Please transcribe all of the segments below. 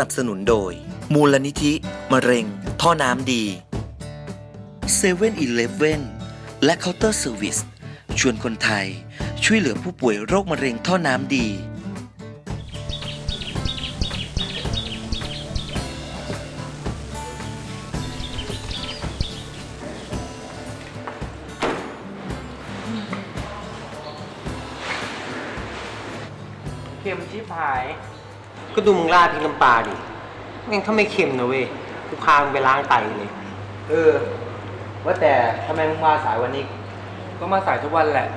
นับสนุนโดย มูลนิธิ มะเร็ง ท่อน้ำดี7 e เ e ่ e อและเคาน์เตอร์เซอร์วิสชวนคนไทยช่วยเหลือผู้ป่วยโรคมะเร็งท่อน้ำดี เค็มชิบหาย ก็ดูมึงราดพริกน้ำปลาดิแม่งถ้าไม่เค็มนะเว้ยกูพามึงไปล้างไตเลย เออ ว่าแต่ทำไมมึงมาสายวันนี้ ก็มาสายทุกวันแหละ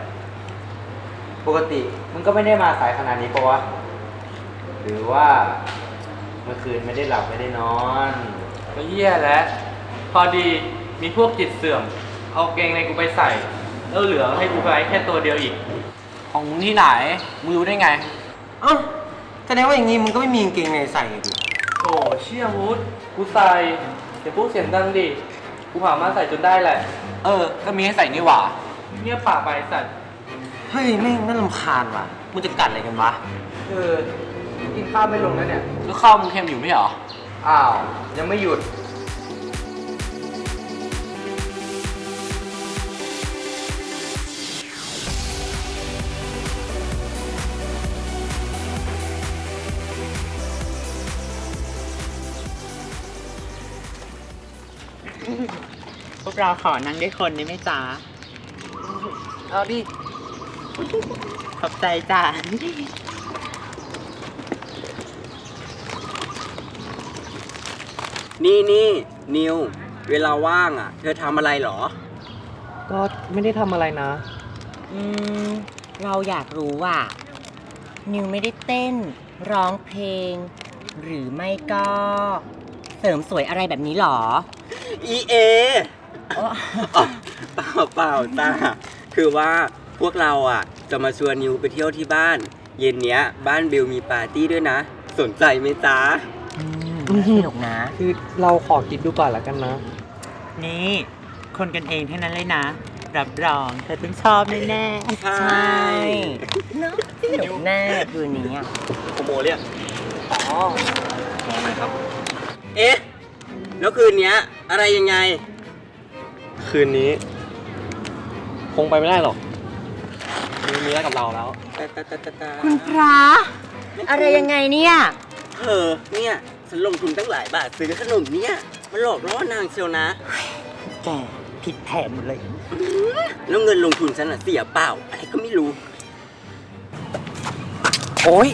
ปกติมึงก็ไม่ได้มาสายขนาดนี้ปะวะ หรือว่าเมื่อคืนไม่ได้หลับไม่ได้นอน ก็เยี่ยแล้ว พอดีมีพวกจิตเสื่อม เอาเกงในกูไปใส่ แล้วเหลือให้กูไปแค่ตัวเดียวอีก ของมึงที่ไหนมึงรู้ได้ไง เอ้า แสดงว่าอย่างงี้มึงก็ไม่มีกางเกงในใส่เลยดิโอ้เชี่ยมูดกูใส่เดี๋ยวพวกเสียงดังดิกูหามาใส่จนได้แหละ เออ ก็มีให้ใส่นี่หว่าเงียบปากไปไอ้สัตว์เฮ้ยแม่งน่ารำคาญว่ะมึงจะกัดอะไรกันวะเออกินข้าวไม่ลงแล้วเนี่ย แล้วข้าวมึงเค็มอยู่ไม่เหรอ อ้าว ยังไม่หยุด เราขอนั่งด้วยคนได้ไหมจ๊ะเอาดิ ขอบใจจ้ะนี่นี่นิว เวลาว่างอะ เธอทำอะไรเหรอ ก็ไม่ได้ทำอะไรนะ อืม เราอยากรู้ว่า นิวไม่ได้เต้น ร้องเพลง หรือไม่ก็ เสริมสวยอะไรแบบนี้หรอ อีเออ๋อ เปล่าเปล่าจ้าคือว่าพวกเราอะ จะมาชวนนิวไปเที่ยวที่บ้าน เย็นเนี้ย บ้านบิวมีปาร์ตี้ด้วยนะ สนใจไหมจ๊ะอืมน่าสนุกนะ คือเราขอคิดดูก่อนละกันนะ นี่ คนกันเองทั้งนั้นเลยนะ รับรองเธอต้องชอบแน่ๆใช่ใช่เนอะสนุกแน่คืนนี้อะโคโมเรียกอ๋อมองไหมครับ เอ๊ะ แล้วคืนเนี้ยอะไรยังไง คืนนี้ คงไปไม่ได้หรอก มีมีแล้วกับเราแล้วตาตาตาตาตาคุณพระ อะไรยังไงเนี่ยเออเนี่ยฉันลงทุนตั้งหลายบาทซื้อขนมเนี่ยมันหลอกล่อนางเชียวนะแกผิดแผนหมดเลยแล้วเงินลงทุนฉันอะเสียเปล่าอะไรก็ไม่รู้ โอ้ย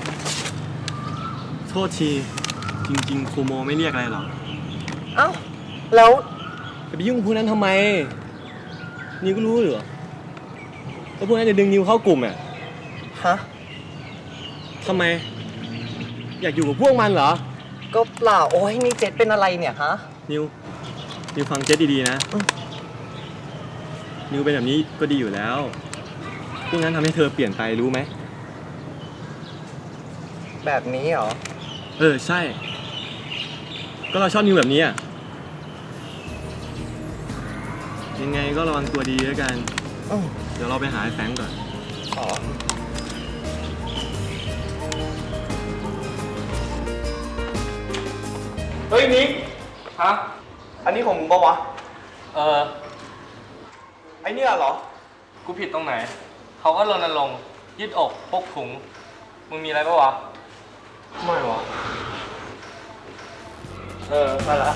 โทษที จริง ๆ ครูโมไม่เรียกอะไรหรอก เอ้า แล้ว จะไปยุ่งกับพวกนั้นทำไม นิวก็รู้เหรอแล้วพวกนั้นจะดึงนิวเข้ากลุ่มอะฮะ ทำไม อยากอยู่กับพวกมันเหรอ ก็เปล่า โอ้ยนี่เจ็ดเป็นอะไรเนี่ยฮะ นิว นิวฟังเจ๊ดีๆนะ อืม นิวเป็นแบบนี้ก็ดีอยู่แล้ว พวกนั้นทำให้เธอเปลี่ยนไปรู้ไหม แบบนี้เหรอ เออ ใช่ ก็เราชอบนิวแบบนี้อะ ยังไงก็ระวังตัวดีแล้วกันอืมเดี๋ยวเราไปหาไอ้แฟรงก์ก่อนอ๋อเฮ้ยนิกฮะ อันนี้ของมึงปะวะ เออ ไอเนี่ยเหรอ กูผิดตรงไหน เขาก็รณรงค์ยืดอกพกถุง มึงมีอะไรปะวะ ไม่วะ เออไปละ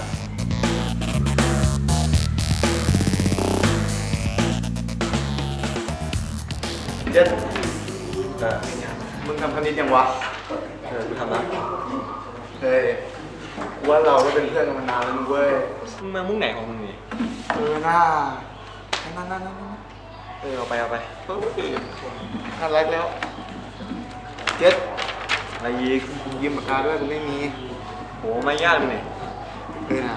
เจ็ดเออมึงทำคณิตยังวะ เออกูทำแล้วเฮ้ยกูว่าเราก็เป็นเพื่อนกันมานานแล้วนะเว้ย มึงมามุ่งไหนของมึงนี่เออหน้านั่นนั่นนั่นนั่นเออเอาไปเอาไปน่ารักแล้ว เจ็ดอะไรยีกยืมปากกาด้วยกูไม่มีโหไม่ยากเลยเออนะ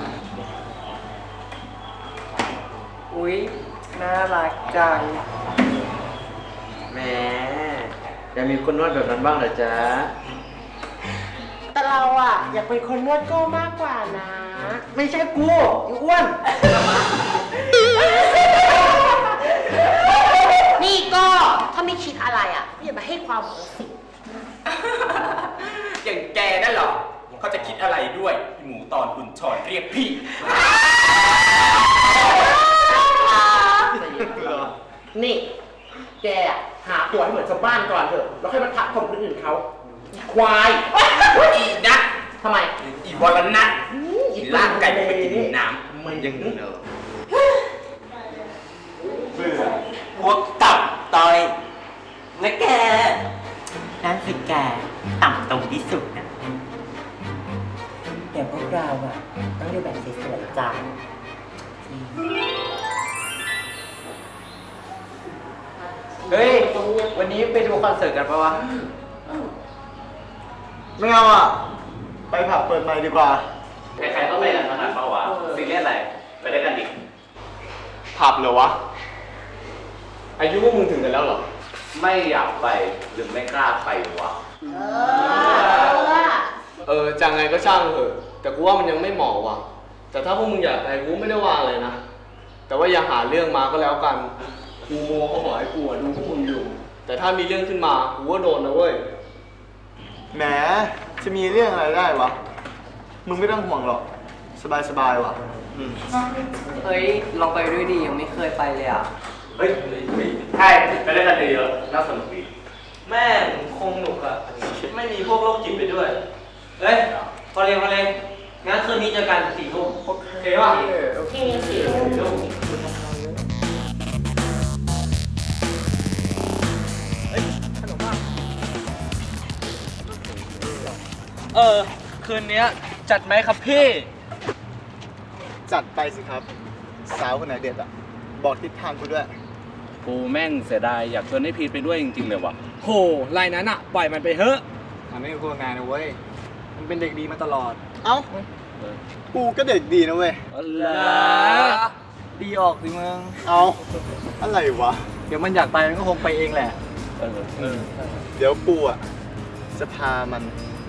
อุ๊ย น่ารักจัง แหมอยากมีคนนวดแบบนั้นบ้างเหรอจ๊ะ แต่เราอะอยากเป็นคนนวดโก้มากกว่านะ ไม่ใช่กูอีอ้วน นี่ก็ถ้าไม่คิดอะไรอะอย่ามาให้ความหวังสิ อย่างแกนั่นเหรอเขาจะคิดอะไรด้วยพี่หมูตอนคุณชอนเรียกพี่ นี่ แกอะหาตัวให้เหมือนชาวบ้านก่อนเถอะ แล้วค่อยมาทักคนคนอื่นเขาอีควายอีนักทำไมอีวรนัทอีลากไก่ไปกินน้ำมันยังเนอะพวกตับต่อยนะแกนั่นสิแกต่ำตรงที่สุดนะแต่พวกเราอะต้องดูแบบสวยๆจ้า เฮ้ย วันนี้ไปดูคอนเสิร์ตกันปะวะ ไม่เอาอะ ไปผับเปิดใหม่ดีกว่า ใครๆก็ไปกันขนาดเปล่าวะซีเรียสอะไร ไปได้กันดิ ผับเหรอวะ อายุพวกมึงถึงกันแล้วเหรอ ไม่อยากไปหรือไม่กล้าไปวะ เออจังไงก็ช่างเถอะ แต่กูว่ามันยังไม่เหมาะว่ะ แต่ถ้าพวกมึงอยากไปกูไม่ได้ว่าเลยนะ แต่ว่าอย่าหาเรื่องมาก็แล้วกัน กูโมเขาบอกให้กูอะดูพวกมึงอยู่ แต่ถ้ามีเรื่องขึ้นมากูก็โดนนะเว้ย แหม จะมีเรื่องอะไรได้วะ มึงไม่ต้องห่วงหรอก สบายๆว่ะ เฮ้ย ลองไปด้วยดิยังไม่เคยไปเลยอะ เฮ้ยใช่ไปได้กันเยอะๆน่าสนุกดีแม่งคงหนุกอะไม่มีพวกโรคจิตไปด้วยเฮ้ยพอเรียนพอเรียนงั้นคืนนี้เจอกันสี่ทุ่มโอเคป่ะโอเคสิ เออ คืนนี้จัดไหมครับพี่ จัดไปสิครับ สาวคนไหนเด็ดอะบอกทิศทางกูด้วย กูแม่งเสียดายอยากชวนให้พีทไปด้วยจริงๆเลยว่ะ โหลายนั้นอะปล่อยมันไปเถอะ มันไม่กลัวงานนะเว้ย มันเป็นเด็กดีมาตลอด เอ้ากูก็เด็กดีนะเว้ยดีออกสิมึง เอาอะไรวะ เดี๋ยวมันอยากไปมันก็คงไปเองแหละ เออ เดี๋ยวกูอะจะพามัน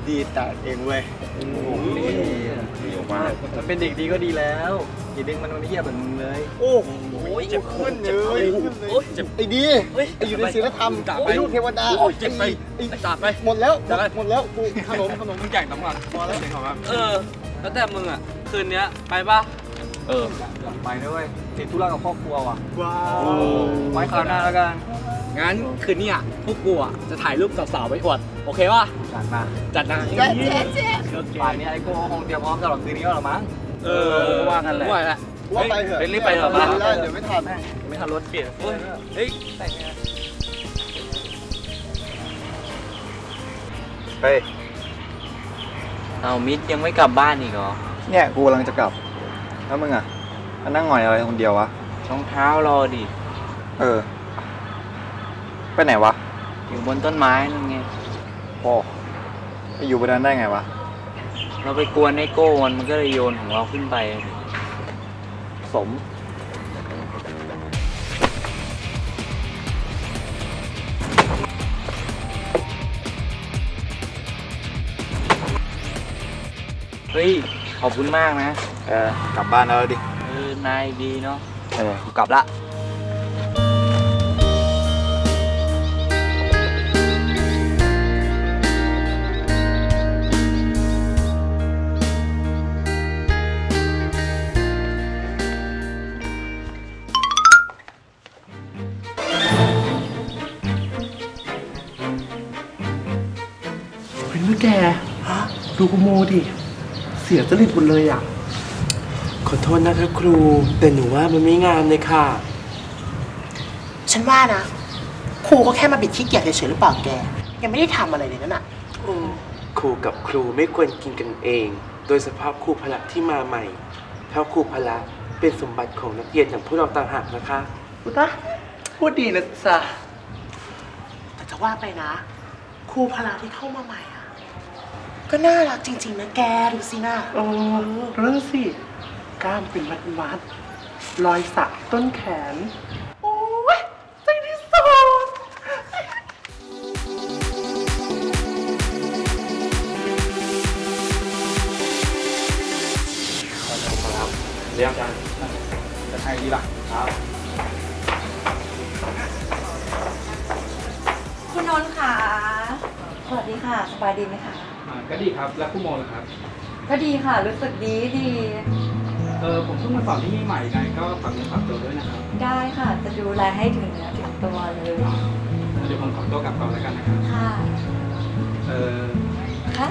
ดีแตกเองเว้ยดีมากมันเป็นเด็กดีก็ดีแล้วอย่าดึงมันมันเหี้ยแบบมึงเลย โอ้โหเจ็บขึ้นเลยขึ้นเลยไอ้ดีไอ้อยู่ในศีลธรรมไอ้ลูกเทวดาเจ็บไปไอ้จับไปหมดแล้วหมดแล้วกูขนมขนมมึงแก่งตำรวจพอแล้วเออ แล้วแต่มึงอะคืนนี้ไปปะเอออยากไปด้วยติดธุระกับครอบครัวว่ะว้าวไว้คราวหน้าแล้วกัน งั้นคืนนี้อะพวกกูอะจะถ่ายรูปสาวๆไว้อวดโอเคป่ะจัดมาจัดนะเจ๊เจ๊เจ๊ป่านนี้ไอ้โก้คงเตรียมพร้อมสำหรับคืนนี้แล้วหรอมั้งเออว่ากันแหละว่าแหละว่าไปเถอะเฮ้ยรีบไปเถอะบ้าบ้านเดี๋ยวไม่ทันไม่ทันรถเปลี่ยนเฮ้ยเฮ้ยแต่งไงเฮ้ยเอามิดยังไม่กลับบ้านอีกเหรอ เนี่ยกูกำลังจะกลับ แล้วมึงอะมานั่งหงอยอะไรคนเดียววะรองเท้ารอดิ เออ ไปไหนวะ อยู่บนต้นไม้นั่นไง โอ้ไปอยู่บนนั้นได้ไงวะ เราไปกวนไอ้โก้มันมันก็เลยโยนของเราขึ้นไปอะดิสม เฮ้ย ขอบคุณมากนะ เออ กลับบ้านแล้วดิ เออนายดีเนาะ เออกูกลับละ ดูกูโมดิ เสียจริตหมดเลยอะ ขอโทษนะครับครู แต่หนูว่ามันไม่งามเลยค่ะ ฉันว่านะ ครูก็แค่มาบิดขี้เกียจเฉยๆหรือเปล่าแก ยังไม่ได้ทำอะไรเลยนั่นน่ะครูกับครูไม่ควรกินกันเอง โดยเฉพาะครูพละที่มาใหม่ เพราะครูพละเป็นสมบัติของนักเรียนอย่างพวกเราต่างหากนะคะ พูดนะพูดดีนะจ๊ะแต่จะว่าไปนะ ครูพลาที่เข้ามาใหม่อะ ก็น่ารักจริงๆนะแกดูสินะเออนั่นสิ กล้ามเป็นมัดมัดๆรอยสักต้นแขน โอ้ยใจที่สุดคุณนนท์ค่ะ สวัสดีดีค่ะ สบายดีไหมคะ ก็ดีครับ แล้วผู้โมล่ะครับ ก็ดีค่ะ รู้สึกดีดี เออผมเพิ่งมาสอนที่นี่ใหม่ไงก็ฝากเนื้อฝากตัวด้วยนะครับ ได้ค่ะ จะดูแลให้ถึงเนื้อถึงตัวเลย เดี๋ยวผมขอตัวกลับก่อนแล้วกันนะครับ ค่ะ เออ ค่ะ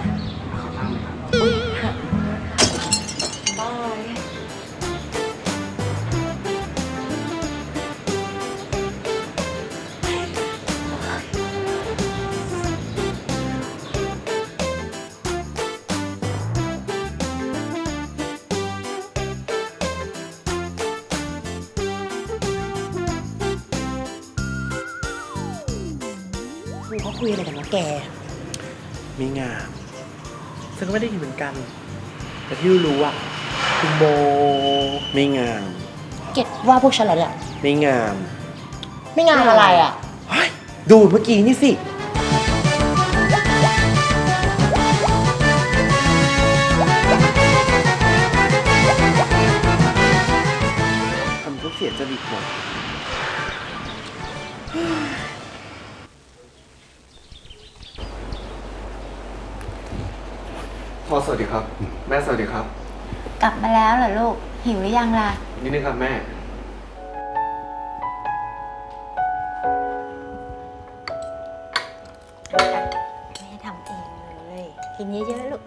ครูเขาคุยอะไรกันวะแกไม่งามฉันก็ไม่ได้ยินเหมือนกัน แต่ที่รู้อะคุณโมไม่งาม เก็ตว่าพวกฉันเหรอเนี่ย ไม่งาม ไม่งานอะไรอะ ดูเมื่อกี้นี่สิ แล้วเหรอลูก หิวหรือยังล่ะ นิดนึงครับแม่ แม่ทำเองเลย กินเยอะๆลูก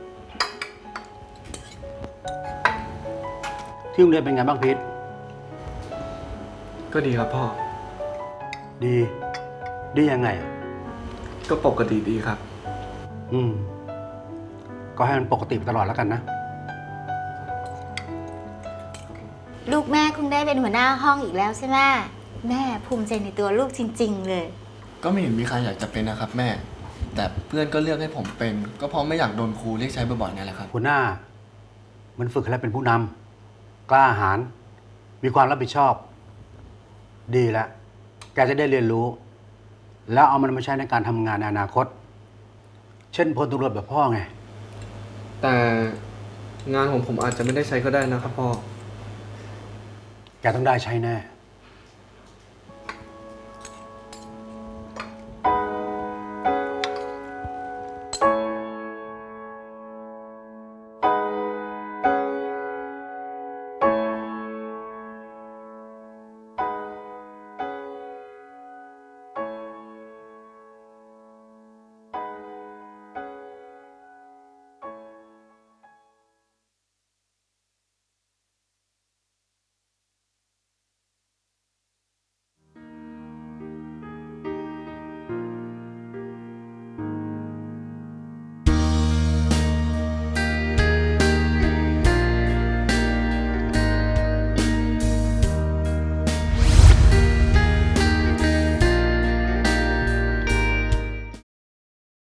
ที่โรงเรียนเป็นไงบ้างพีทก็ดีครับพ่อ ดี ดียังไงอะก็ปกติดีครับ อืม ก็ให้มันปกติไปตลอดแล้วกันนะ กแม่คงได้เป็นหัวหน้าห้องอีกแล้วใช่ไหมแม่ภูมิใจในตัวลูกจริง ๆ เลย ก็ไม่เห็นมีใครอยากจะเป็นนะครับแม่ แต่เพื่อนก็เลือกให้ผมเป็น ก็เพราะไม่อยากโดนครูเรียกใช้บ่อยๆนี่แหละครับ หัวหน้า มันฝึกให้เราเป็นผู้นำกล้าหาญมีความรับผิดชอบ ดีแล้วแกจะได้เรียนรู้ แล้วเอามันมาใช้ในการทำงานในอนาคต เช่นพลตำรวจแบบพ่อไง แต่งานของผมอาจจะไม่ได้ใช้ก็ได้นะครับพ่อ แกต้องได้ใช้แน่